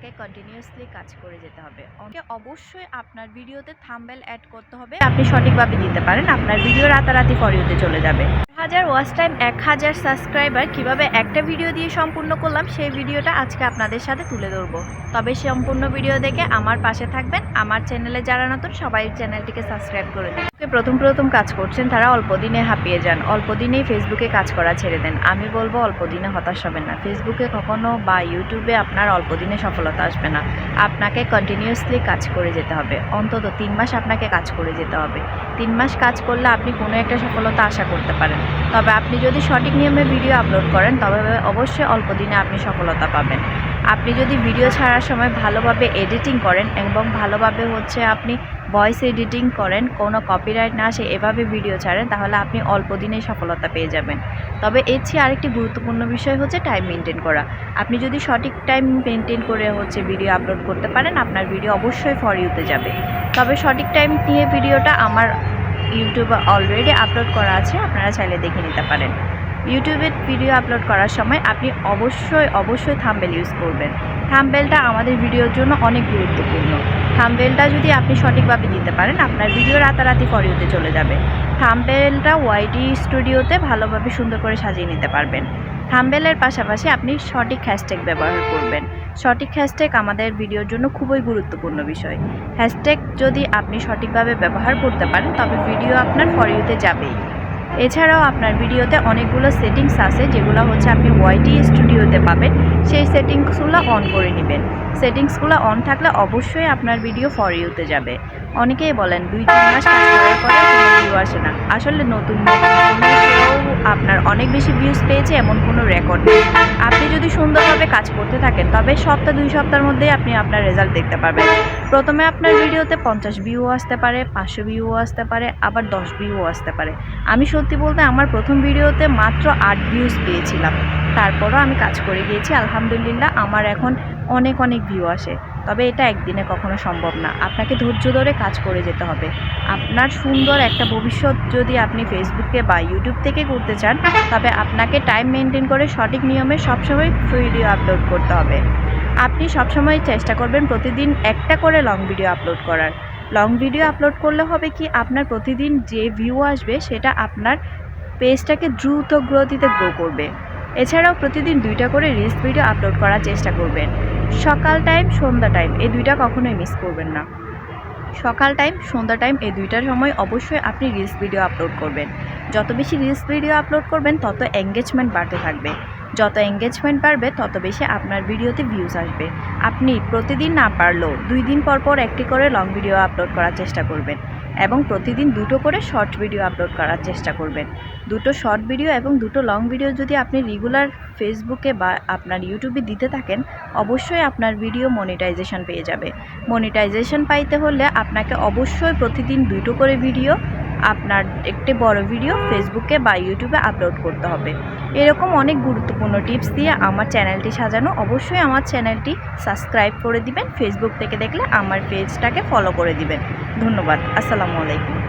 আপনাকে কন্টিনিউয়াসলি কাজ করে যেতে হবে। অনেকে অবশ্যই আপনার ভিডিওতে থাম্বেল অ্যাড করতে হবে। আপনি সঠিকভাবে দিতে পারেন, আপনার ভিডিও রাতারাতি ফরিওতে চলে যাবে। হাজার ওয়াচ টাইম এক হাজার সাবস্ক্রাইবার কীভাবে একটা ভিডিও দিয়ে সম্পূর্ণ করলাম, সেই ভিডিওটা আজকে আপনাদের সাথে তুলে ধরবো। তবে সম্পূর্ণ ভিডিও দেখে আমার পাশে থাকবেন। আমার চ্যানেলে যারা নতুন, সবাই চ্যানেলটিকে সাবস্ক্রাইব করে দিন। প্রথম প্রথম কাজ করছেন, তারা অল্প দিনে হাঁপিয়ে যান। অল্প দিনেই ফেসবুকে কাজ করা ছেড়ে দেন। আমি বলব, অল্প দিনে হতাশ হবেন না। ফেসবুকে কখনো বা ইউটিউবে আপনার অল্প দিনে সফলতা আসবে না। আপনাকে কন্টিনিউয়াসলি কাজ করে যেতে হবে। অন্তত তিন মাস আপনাকে কাজ করে যেতে হবে। তিন মাস কাজ করলে আপনি কোনো একটা সফলতা আশা করতে পারেন। তবে আপনি যদি সঠিক নিয়মে ভিডিও আপলোড করেন, তবে অবশ্যই অল্প দিনে আপনি সফলতা পাবেন। আপনি যদি ভিডিও ছাড়ার সময় ভালোভাবে এডিটিং করেন, এবং ভালোভাবে হচ্ছে আপনি ভয়েস এডিটিং করেন, কোনো কপিরাইট না আসে, এভাবে ভিডিও ছাড়েন, তাহলে আপনি অল্প দিনেই সফলতা পেয়ে যাবেন। তবে এর চেয়ে আরেকটি গুরুত্বপূর্ণ বিষয় হচ্ছে টাইম মেনটেন করা। আপনি যদি সঠিক টাইম মেনটেন করে হচ্ছে ভিডিও আপলোড করতে পারেন, আপনার ভিডিও অবশ্যই ফর ইউতে যাবে। তবে সঠিক টাইম নিয়ে ভিডিওটা আমার ইউটিউবে অলরেডি আপলোড করা আছে, আপনারা চাইলে দেখে নিতে পারেন। ইউটিউবে ভিডিও আপলোড করার সময় আপনি অবশ্যই অবশ্যই থাম্বেল ইউজ করবেন। থাম্বেলটা আমাদের ভিডিওর জন্য অনেক গুরুত্বপূর্ণ। থাম্বেলটা যদি আপনি সঠিকভাবে দিতে পারেন, আপনার ভিডিও রাতারাতি ফরিওতে চলে যাবে। থাম্বেলটা ওয়াইটি স্টুডিওতে ভালোভাবে সুন্দর করে সাজিয়ে নিতে পারবেন। থাম্বেলের পাশাপাশি আপনি সঠিক হ্যাশট্যাগ ব্যবহার করবেন। সঠিক হ্যাশট্যাগ আমাদের ভিডিওর জন্য খুবই গুরুত্বপূর্ণ বিষয়। হ্যাশট্যাগ যদি আপনি সঠিকভাবে ব্যবহার করতে পারেন, তবে ভিডিও আপনার ফরিওতে যাবেই। এছাড়াও আপনার ভিডিওতে অনেকগুলো সেটিংস আছে, যেগুলো হচ্ছে আপনি ওয়াইটি স্টুডিওতে পাবেন। সেই সেটিংসগুলো অন করে নেবেন। সেটিংসগুলো অন থাকলে অবশ্যই আপনার ভিডিও ফর ইউতে যাবে। অনেকেই বলেন দুই তিন মাস কাজ করার পরে কোনো ভিউ আসে না। আসলে নতুন আপনার অনেক বেশি ভিউজ পেয়েছে এমন কোনো রেকর্ড নেই। আপনি যদি সুন্দরভাবে কাজ করতে থাকেন, তবে সপ্তাহ দুই সপ্তাহের মধ্যেই আপনি আপনার রেজাল্ট দেখতে পাবেন প্রথমে আপনার ভিডিওতে পঞ্চাশ ভিউ আসতে পারে, পাঁচশো ভিউ আসতে পারে, আবার দশ ভিউ আসতে পারে। আমি সত্যি বলতে আমার প্রথম ভিডিওতে মাত্র আট ভিউজ পেয়েছিলাম। তারপরও আমি কাজ করে গিয়েছি, আলহামদুলিল্লাহ। আমার এখন অনেক অনেক ভিউ আসে। তবে এটা একদিনে কখনো সম্ভব না। আপনাকে ধৈর্য ধরে কাজ করে যেতে হবে। আপনার সুন্দর একটা ভবিষ্যৎ যদি আপনি ফেসবুকে বা ইউটিউব থেকে করতে চান, তবে আপনাকে টাইম মেনটেন করে সঠিক নিয়মে সবসময় ভিডিও আপলোড করতে হবে। আপনি সবসময় চেষ্টা করবেন প্রতিদিন একটা করে লং ভিডিও আপলোড করার। লং ভিডিও আপলোড করলে হবে কি, আপনার প্রতিদিন যে ভিউ আসবে, সেটা আপনার পেজটাকে দ্রুত গ্রোথিতে গ্রো করবে। এছাড়াও প্রতিদিন দুইটা করে রিলস ভিডিও আপলোড করার চেষ্টা করবেন। সকাল টাইম, সন্ধ্যা টাইম, এই দুইটা কখনোই মিস করবেন না। সকাল টাইম, সন্ধ্যা টাইম, এই দুইটার সময় অবশ্যই আপনি রিলস ভিডিও আপলোড করবেন। যত বেশি রিলস ভিডিও আপলোড করবেন, তত এঙ্গেজমেন্ট বাড়তে থাকবে। যত এঙ্গেজমেন্ট বাড়বে, তত বেশি আপনার ভিডিওতে ভিউজ আসবে। আপনি প্রতিদিন না পারলেও দুই দিন পর পর একটি করে লং ভিডিও আপলোড করার চেষ্টা করবেন। এবং প্রতিদিন দুটো করে শর্ট ভিডিও আপলোড করার চেষ্টা করবেন। দুটো শর্ট ভিডিও এবং দুটো লং ভিডিও যদি আপনি রেগুলার ফেসবুকে বা আপনার ইউটিউবে দিতে থাকেন, অবশ্যই আপনার ভিডিও মনিটাইজেশন পেয়ে যাবে। মনিটাইজেশন পাইতে হলে আপনাকে অবশ্যই প্রতিদিন দুটো করে ভিডিও আপনার একটি বড় ভিডিও ফেসবুকে বা ইউটিউবে আপলোড করতে হবে। এরকম অনেক গুরুত্বপূর্ণ টিপস দিয়ে আমার চ্যানেলটি সাজানো অবশ্যই আমার চ্যানেলটি সাবস্ক্রাইব করে দিবেন। ফেসবুক থেকে দেখলে আমার পেজটাকে ফলো করে দিবেন। ধন্যবাদ। আসসালামু আলাইকুম।